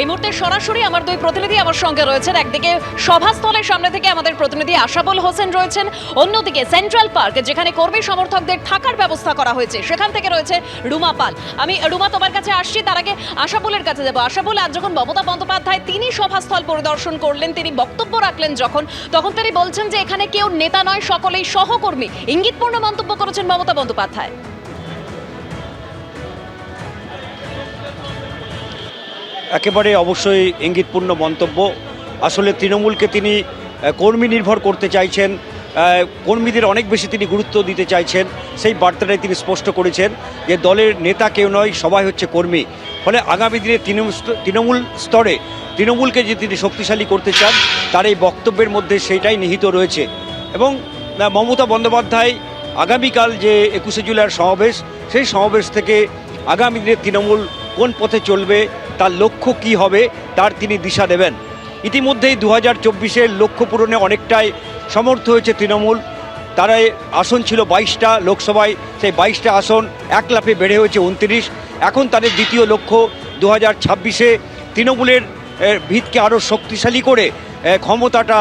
এই মুহূর্তে সরাসরি আমার দুই প্রতিনিধি আমার সঙ্গে রয়েছেন। একদিকে সভাস্থলের সামনে থেকে আমাদের প্রতিনিধি আশাবুল হোসেন রয়েছেন। অন্যদিকে সেন্ট্রাল পার্ক যেখানে কর্মী সমর্থকদের থাকার ব্যবস্থা করা হয়েছে, সেখান থেকে রয়েছে রুমা পাল। আমি রুমা, তোমার কাছে আসছি, তার আগে আশাবুলের কাছে যাব। আশাবুল, আজ যখন মমতা বন্দ্যোপাধ্যায় তিনি সভাস্থল পরিদর্শন করলেন, তিনি বক্তব্য রাখলেন যখন, তখন তিনি বলছেন যে এখানে কেউ নেতা নয়, সকলেই সহকর্মী। ইঙ্গিতপূর্ণ মন্তব্য করেছেন মমতা বন্দ্যোপাধ্যায়। একেবারে অবশ্যই ইঙ্গিতপূর্ণ মন্তব্য। আসলে তৃণমূলকে তিনি কর্মী নির্ভর করতে চাইছেন কর্মীদের অনেক বেশি তিনি গুরুত্ব দিতে চাইছেন, সেই বার্তাটাই তিনি স্পষ্ট করেছেন যে দলের নেতা কেউ নয়, সবাই হচ্ছে কর্মী। ফলে আগামী দিনে তৃণমূল স্ত- তৃণমূল স্তরে তৃণমূলকে যে তিনি শক্তিশালী করতে চান, তার এই বক্তব্যের মধ্যে সেইটাই নিহিত রয়েছে। এবং মমতা বন্দ্যোপাধ্যায় আগামীকাল যে একুশে জুলাইয়ের সমাবেশ, সেই সমাবেশ থেকে আগামী দিনে তৃণমূল কোন পথে চলবে তার লক্ষ্য কি হবে, তার তিনি দিশা দেবেন। ইতিমধ্যেই দু হাজার চব্বিশের লক্ষ্য পূরণে অনেকটাই সমর্থ হয়েছে তৃণমূল। তারা আসন ছিল বাইশটা লোকসভায়, সেই বাইশটা আসন এক লাফে বেড়ে হয়েছে উনত্রিশ। এখন তাদের দ্বিতীয় লক্ষ্য দু হাজার ছাব্বিশে তৃণমূলের ভিতকে আরও শক্তিশালী করে ক্ষমতাটা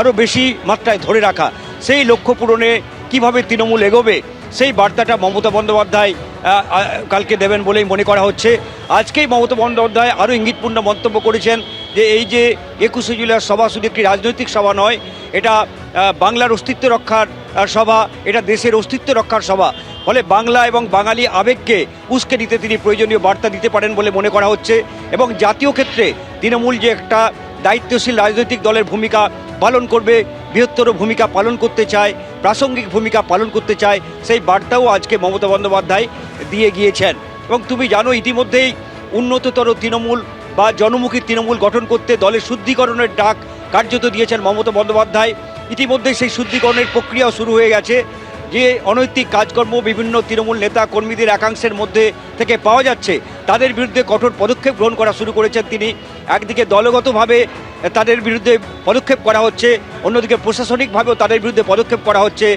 আরও বেশি মাত্রায় ধরে রাখা। সেই লক্ষ্য পূরণে কীভাবে তৃণমূল এগোবে সেই বার্তাটা মমতা বন্দ্যোপাধ্যায় কালকে দেবেন বলেই মনে করা হচ্ছে। আজকেই মমতা বন্দ্যোপাধ্যায় আরও ইঙ্গিতপূর্ণ মন্তব্য করেছেন যে এই যে একুশে জুলাই সভা শুধু একটি রাজনৈতিক সভা নয়, এটা বাংলার অস্তিত্ব রক্ষার সভা, এটা দেশের অস্তিত্ব রক্ষার সভা। ফলে বাংলা এবং বাঙালি আবেগকে উস্কে দিতে তিনি প্রয়োজনীয় বার্তা দিতে পারেন বলে মনে করা হচ্ছে এবং জাতীয় ক্ষেত্রে তৃণমূল যে একটা দায়িত্বশীল রাজনৈতিক দলের ভূমিকা পালন করবে বৃহত্তর ভূমিকা পালন করতে চায়, প্রাসঙ্গিক ভূমিকা পালন করতে চায়, সেই বার্তাও আজকে মমতা বন্দ্যোপাধ্যায় দিয়ে গিয়েছেন। এবং তুমি জানো, ইতিমধ্যেই উন্নততর তৃণমূল বা জনমুখী তৃণমূল গঠন করতে দলের শুদ্ধিকরণের ডাক কার্যত দিয়েছেন মমতা বন্দ্যোপাধ্যায়। ইতিমধ্যে সেই শুদ্ধিকরণের প্রক্রিয়াও শুরু হয়ে গেছে। যে অনৈতিক কাজকর্ম বিভিন্ন তৃণমূল নেতা কর্মীদের একাংশের মধ্যে থেকে পাওয়া যাচ্ছে, তাদের বিরুদ্ধে কঠোর পদক্ষেপ গ্রহণ করা শুরু করেছেন তিনি। একদিকে দলগতভাবে তাদের বিরুদ্ধে পদক্ষেপ করা হচ্ছে, অন্যদিকে প্রশাসনিকভাবেও তাদের বিরুদ্ধে পদক্ষেপ করা হচ্ছে।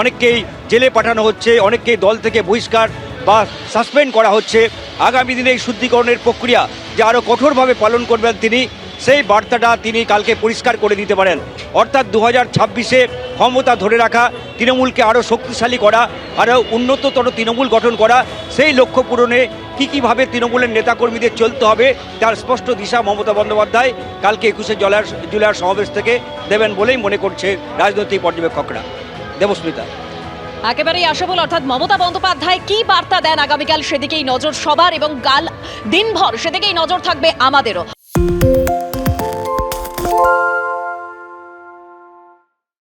অনেককেই জেলে পাঠানো হচ্ছে অনেককেই দল থেকে বহিষ্কার বা সাসপেন্ড করা হচ্ছে। আগামী দিনে এই শুদ্ধিকরণের প্রক্রিয়া যে আরও কঠোরভাবে পালন করবেন তিনি সেই বার্তাটা তিনি কালকে পরিষ্কার করে দিতে পারেন। অর্থাৎ দু হাজার ছাব্বিশে ক্ষমতা ধরে রাখা, তৃণমূলকে আরও শক্তিশালী করা আরও উন্নততর তৃণমূল গঠন করা, সেই লক্ষ্য পূরণে কী কীভাবে তৃণমূলের নেতাকর্মীদের চলতে হবে, তার স্পষ্ট দিশা মমতা বন্দ্যোপাধ্যায় কালকে একুশে জুলাই জুলাইয়ের সমাবেশ থেকে দেবেন বলেই মনে করছে রাজনৈতিক পর্যবেক্ষকরা। দেবস্মিতা। একেবারেই আশাবুল অর্থাৎ মমতা বন্দ্যোপাধ্যায় কি বার্তা দেন আগামীকাল? সেদিকেই নজর সবার এবং কাল দিনভর সেদিকেই নজর থাকবে আমাদেরও।